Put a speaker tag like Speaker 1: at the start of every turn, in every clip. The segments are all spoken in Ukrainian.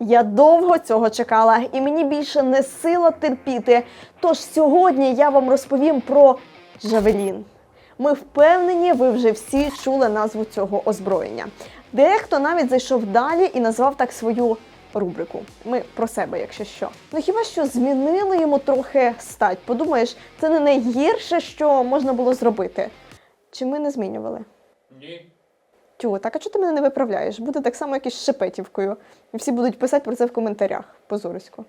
Speaker 1: Я довго цього чекала, і мені більше не сила терпіти. Тож сьогодні я вам розповім про Джавелін. Ми впевнені, ви вже всі чули назву цього озброєння. Дехто навіть зайшов далі і назвав так свою рубрику. Ми про себе, якщо що. Ну хіба що змінили йому трохи стать? Подумаєш, це не найгірше, що можна було зробити. Чи ми не змінювали?
Speaker 2: Ні.
Speaker 1: Тю, так а чого ти мене не виправляєш? Буде так само, як із Шепетівкою. І всі будуть писати про це в коментарях. Позорисько.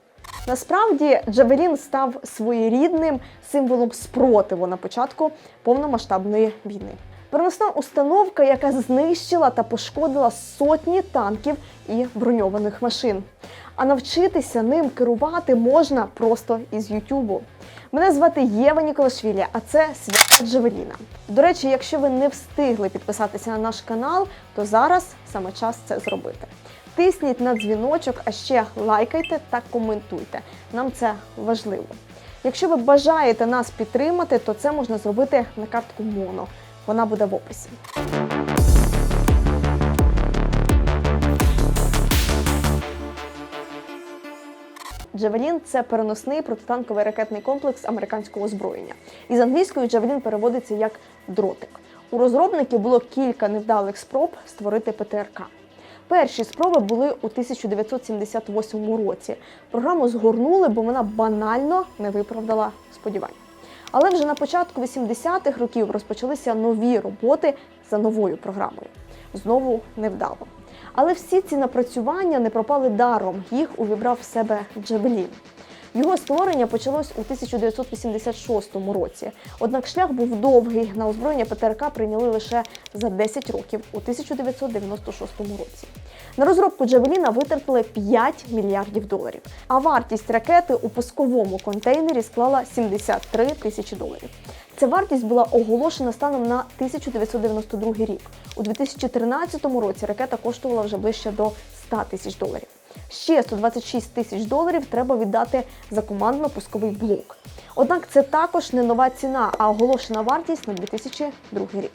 Speaker 1: Насправді Джавелін став своєрідним символом спротиву на початку повномасштабної війни. Переносна установка, яка знищила та пошкодила сотні танків і броньованих машин. А навчитися ним керувати можна просто із Ютубу. Мене звати Єва Ніколашвілі, а це свята Джавеліна. До речі, якщо ви не встигли підписатися на наш канал, то зараз саме час це зробити. Тисніть на дзвіночок, а ще лайкайте та коментуйте. Нам це важливо. Якщо ви бажаєте нас підтримати, то це можна зробити на картку Моно. Вона буде в описі. Джавелін це переносний протитанковий ракетний комплекс американського озброєння. Із англійської Джавелін переводиться як дротик. У розробників було кілька невдалих спроб створити ПТРК. Перші спроби були у 1978 році. Програму згорнули, бо вона банально не виправдала сподівань. Але вже на початку 80-х років розпочалися нові роботи за новою програмою. Знову невдало. Але всі ці напрацювання не пропали даром. Їх увібрав в себе Джавелін. Його створення почалось у 1986 році. Однак шлях був довгий. На озброєння ПТРК прийняли лише за 10 років у 1996 році. На розробку Джавеліна витратили 5 мільярдів доларів. А вартість ракети у пусковому контейнері склала 73 тисячі доларів. Ця вартість була оголошена станом на 1992 рік. У 2013 році ракета коштувала вже ближче до 100 тисяч доларів. Ще 126 тисяч доларів треба віддати за командно-пусковий блок. Однак це також не нова ціна, а оголошена вартість на 2002 рік.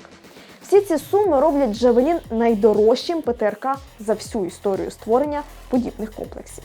Speaker 1: Всі ці суми роблять Джавелін найдорожчим ПТРК за всю історію створення подібних комплексів.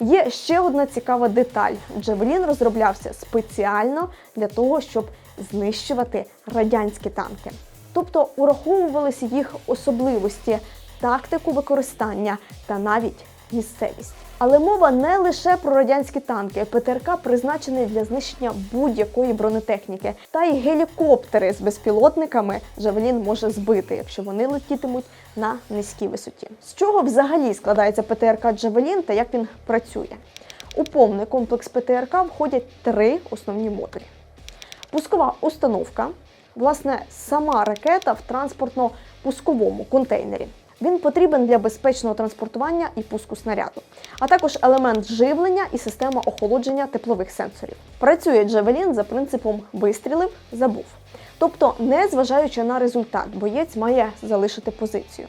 Speaker 1: Є ще одна цікава деталь: Джавелін розроблявся спеціально для того, щоб знищувати радянські танки. Тобто ураховувалися їх особливості, тактику використання та навіть місцевість. Але мова не лише про радянські танки. ПТРК призначений для знищення будь-якої бронетехніки. Та й гелікоптери з безпілотниками Джавелін може збити, якщо вони летітимуть на низькій висоті. З чого взагалі складається ПТРК Джавелін та як він працює? У повний комплекс ПТРК входять три основні модулі: пускова установка, власне, сама ракета в транспортно-пусковому контейнері. Він потрібен для безпечного транспортування і пуску снаряду, а також елемент живлення і система охолодження теплових сенсорів. Працює Джавелін за принципом вистрілив, забув. Тобто, не зважаючи на результат, боєць має залишити позицію.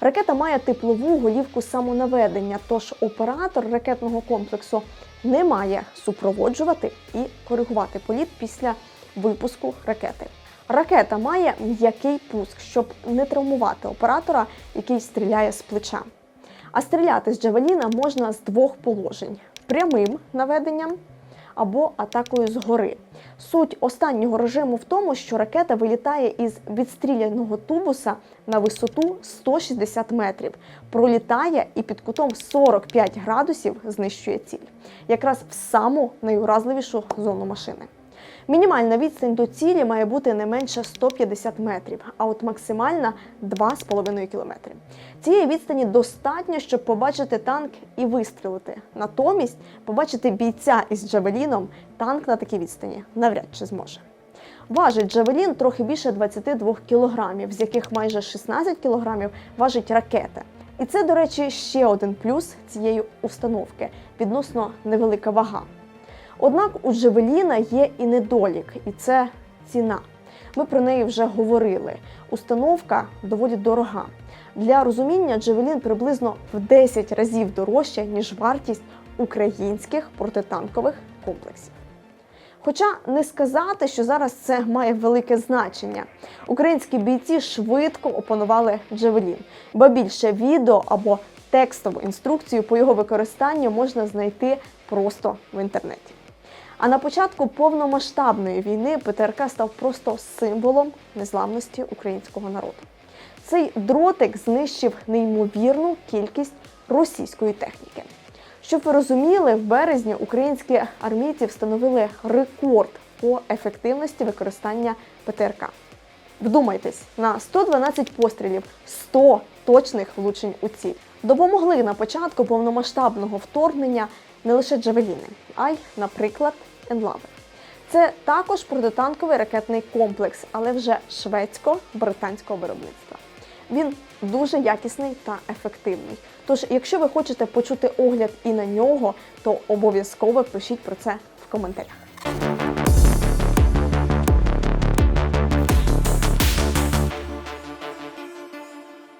Speaker 1: Ракета має теплову голівку самонаведення, тож оператор ракетного комплексу не має супроводжувати і коригувати політ після випуску ракети. Ракета має м'який пуск, щоб не травмувати оператора, який стріляє з плеча. А стріляти з Джавеліна можна з двох положень: прямим наведенням або атакою згори. Суть останнього режиму в тому, що ракета вилітає із відстріляного тубуса на висоту 160 метрів, пролітає і під кутом 45 градусів знищує ціль, якраз в саму найуразливішу зону машини. Мінімальна відстань до цілі має бути не менше 150 метрів, а от максимальна 2,5 кілометри. Цієї відстані достатньо, щоб побачити танк і вистрілити. Натомість побачити бійця із Джавеліном танк на такій відстані навряд чи зможе. Важить Джавелін трохи більше 22 кілограмів, з яких майже 16 кілограмів важить ракета. І це, до речі, ще один плюс цієї установки відносно невелика вага. Однак у Джавеліна є і недолік, і це ціна. Ми про неї вже говорили. Установка доволі дорога. Для розуміння Джавелін приблизно в 10 разів дорожча, ніж вартість українських протитанкових комплексів. Хоча не сказати, що зараз це має велике значення. Українські бійці швидко опанували Джавелін, бо більше відео або текстову інструкцію по його використанню можна знайти просто в інтернеті. А на початку повномасштабної війни ПТРК став просто символом незламності українського народу. Цей дротик знищив неймовірну кількість російської техніки. Щоб ви розуміли, в березні українські армійці встановили рекорд по ефективності використання ПТРК. Вдумайтесь, на 112 пострілів 100 точних влучень у ціль. Допомогли на початку повномасштабного вторгнення не лише джавеліни, а й, наприклад, енлави. Це також протитанковий ракетний комплекс, але вже шведсько-британського виробництва. Він дуже якісний та ефективний. Тож, якщо ви хочете почути огляд і на нього, то обов'язково пишіть про це в коментарях.